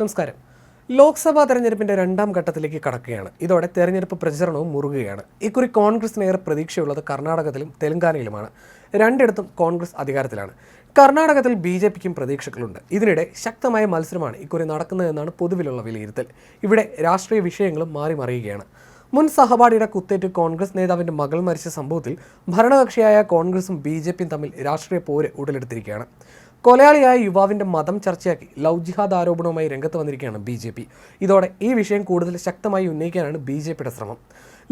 നമസ്കാരം. ലോക്സഭാ തെരഞ്ഞെടുപ്പിന്റെ രണ്ടാം ഘട്ടത്തിലേക്ക് കടക്കുകയാണ്. ഇതോടെ തെരഞ്ഞെടുപ്പ് പ്രചരണവും മുറുകുകയാണ്. ഇക്കുറി കോൺഗ്രസിന് ഏറെ പ്രതീക്ഷയുള്ളത് കർണാടകത്തിലും തെലങ്കാനയിലുമാണ്. രണ്ടിടത്തും കോൺഗ്രസ് അധികാരത്തിലാണ്. കർണാടകത്തിൽ ബി ജെ പിക്കും പ്രതീക്ഷകളുണ്ട്. ഇതിനിടെ ശക്തമായ മത്സരമാണ് ഇക്കുറി നടക്കുന്നതെന്നാണ് പൊതുവിലുള്ള വിലയിരുത്തൽ. ഇവിടെ രാഷ്ട്രീയ വിഷയങ്ങളും മാറി മറിയുകയാണ്. മുൻ സഹപാഠിയുടെ കുത്തേറ്റ് കോൺഗ്രസ് നേതാവിന്റെ മകൾ മരിച്ച സംഭവത്തിൽ ഭരണകക്ഷിയായ കോൺഗ്രസും ബി ജെ പിയും തമ്മിൽ രാഷ്ട്രീയ പോര് ഉടലെടുത്തിരിക്കുകയാണ്. കൊലയാളിയായ യുവാവിന്റെ മതം ചർച്ചയാക്കി ലവ് ജിഹാദ് ആരോപണവുമായി രംഗത്ത് വന്നിരിക്കുകയാണ് ബി ഇതോടെ ഈ വിഷയം കൂടുതൽ ശക്തമായി ഉന്നയിക്കാനാണ് ബി ശ്രമം.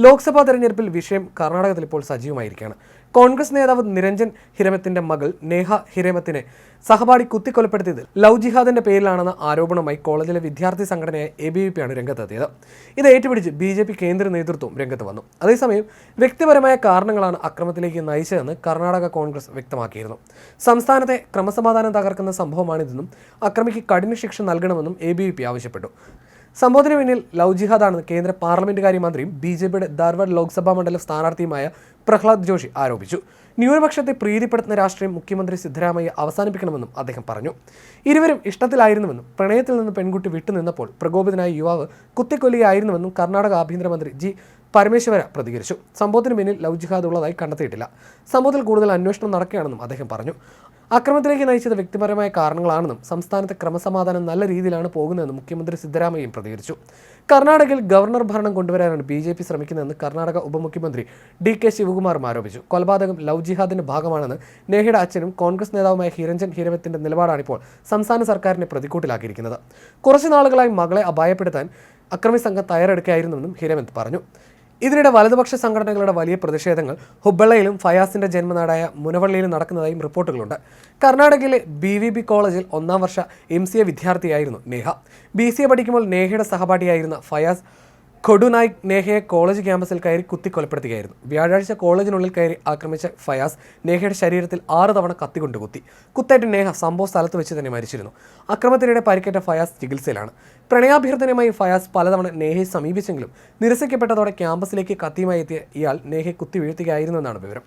ലോക്സഭാ തെരഞ്ഞെടുപ്പിൽ വിഷയം കർണാടകത്തിൽ ഇപ്പോൾ സജീവമായിരിക്കുകയാണ്. കോൺഗ്രസ് നേതാവ് നിരഞ്ജൻ ഹിരമത്തിന്റെ മകൾ നേഹ ഹിരമത്തിനെ സഹപാഠി കുത്തിക്കൊലപ്പെടുത്തിയത് ലവ് ജിഹാദിന്റെ പേരിലാണെന്ന ആരോപണമായി കോളേജിലെ വിദ്യാർത്ഥി സംഘടനയായ എ ബി വി പിയാണ് രംഗത്തെത്തിയത്. ഇത് ഏറ്റുപിടിച്ച് ബി ജെ പി കേന്ദ്ര നേതൃത്വം രംഗത്ത് വന്നു. അതേസമയം വ്യക്തിപരമായ കാരണങ്ങളാണ് അക്രമത്തിലേക്ക് നയിച്ചതെന്ന് കർണാടക കോൺഗ്രസ് വ്യക്തമാക്കിയിരുന്നു. സംസ്ഥാനത്തെ ക്രമസമാധാനം തകർക്കുന്ന സംഭവമാണിതെന്നും അക്രമിക്ക് കഠിന ശിക്ഷ നൽകണമെന്നും എ ബി വി പി ആവശ്യപ്പെട്ടു. സംഭവത്തിന് പിന്നിൽ ലവ് ജിഹാദാണെന്ന് കേന്ദ്ര പാർലമെന്റ് കാര്യമന്ത്രിയും ബി ജെ പിയുടെ ധാർവാഡ് ലോക്സഭാ മണ്ഡലം സ്ഥാനാർത്ഥിയുമായ പ്രഹ്ലാദ് ജോഷി ആരോപിച്ചു. ന്യൂനപക്ഷത്തെ പ്രീതിപ്പെടുത്തുന്ന രാഷ്ട്രീയം മുഖ്യമന്ത്രി സിദ്ധരാമയ്യ അവസാനിപ്പിക്കണമെന്നും അദ്ദേഹം പറഞ്ഞു. ഇരുവരും ഇഷ്ടത്തിലായിരുന്നുവെന്നും പ്രണയത്തിൽ നിന്ന് പെൺകുട്ടി വിട്ടുനിന്നപ്പോൾ പ്രകോപിതനായ യുവാവ് കുത്തിക്കൊല്ലുകയായിരുന്നുവെന്നും കർണാടക ആഭ്യന്തരമന്ത്രി ജി പരമേശ്വര പ്രതികരിച്ചു. സംഭവത്തിന് പിന്നിൽ ലവ് ജിഹാദ് ഉള്ളതായി കണ്ടെത്തിയിട്ടില്ല. സംഭവത്തിൽ കൂടുതൽ അന്വേഷണം നടക്കുകയാണെന്നും അദ്ദേഹം പറഞ്ഞു. അക്രമത്തിലേക്ക് നയിച്ചത് വ്യക്തിപരമായ കാരണങ്ങളാണെന്നും സംസ്ഥാനത്തെ ക്രമസമാധാനം നല്ല രീതിയിലാണ് പോകുന്നതെന്നും മുഖ്യമന്ത്രി സിദ്ധരാമയ്യയും പ്രതികരിച്ചു. കർണാടകയിൽ ഗവർണർ ഭരണം കൊണ്ടുവരാനാണ് ബി ജെ പി ശ്രമിക്കുന്നതെന്ന് കർണാടക ഉപമുഖ്യമന്ത്രി ഡി കെ ശിവകുമാറും ആരോപിച്ചു. കൊലപാതകം ലവ് ജിഹാദിന്റെ ഭാഗമാണെന്ന് നേഹയുടെ അച്ഛനും കോൺഗ്രസ് നേതാവുമായ ഹിരഞ്ജൻ ഹിരവത്തിന്റെ നിലപാടാണിപ്പോൾ സംസ്ഥാന സർക്കാരിനെ പ്രതിക്കൂട്ടിലാക്കിയിരിക്കുന്നത്. കുറച്ചു നാളുകളായി മകളെ അപായപ്പെടുത്താൻ അക്രമി സംഘം തയ്യാറെടുക്കുകയായിരുന്നുവെന്നും ഹിരമന്ത് പറഞ്ഞു. ഇതിനിടെ വലതുപക്ഷ സംഘടനകളുടെ വലിയ പ്രതിഷേധങ്ങൾ ഹുബ്ബള്ളയിലും ഫയാസിന്റെ ജന്മനാടായ മുനവള്ളിയിലും നടക്കുന്നതായും റിപ്പോർട്ടുകളുണ്ട്. കർണാടകയിലെ ബി വി ബി കോളേജിൽ ഒന്നാം വർഷ എം സി എ വിദ്യാർത്ഥിയായിരുന്നു നേഹ. ബി സി എ പഠിക്കുമ്പോൾ നേഹയുടെ സഹപാഠിയായിരുന്ന ഫയാസ് ഖൊഡുനായിക് നേഹയെ കോളേജ് ക്യാമ്പസിൽ കയറി കുത്തിക്കൊലപ്പെടുത്തുകയായിരുന്നു. വ്യാഴാഴ്ച കോളേജിനുള്ളിൽ കയറി ആക്രമിച്ച ഫയാസ് നേഹയുടെ ശരീരത്തിൽ ആറ് തവണ കത്തികൊണ്ട് കുത്തി കുത്തേറ്റ് നേഹ സംഭവ സ്ഥലത്ത് വെച്ച് തന്നെ മരിച്ചിരുന്നു. അക്രമത്തിനിടെ പരിക്കേറ്റ ഫയാസ് ചികിത്സയിലാണ്. പ്രണയാഭ്യർത്ഥനയുമായി ഫയാസ് പലതവണ നേഹയെ സമീപിച്ചെങ്കിലും നിരസിക്കപ്പെട്ടതോടെ ക്യാമ്പസിലേക്ക് കത്തിയുമായി എത്തിയ ഇയാൾ നേഹയെ കുത്തി വീഴ്ത്തുകയായിരുന്നു എന്നാണ് വിവരം.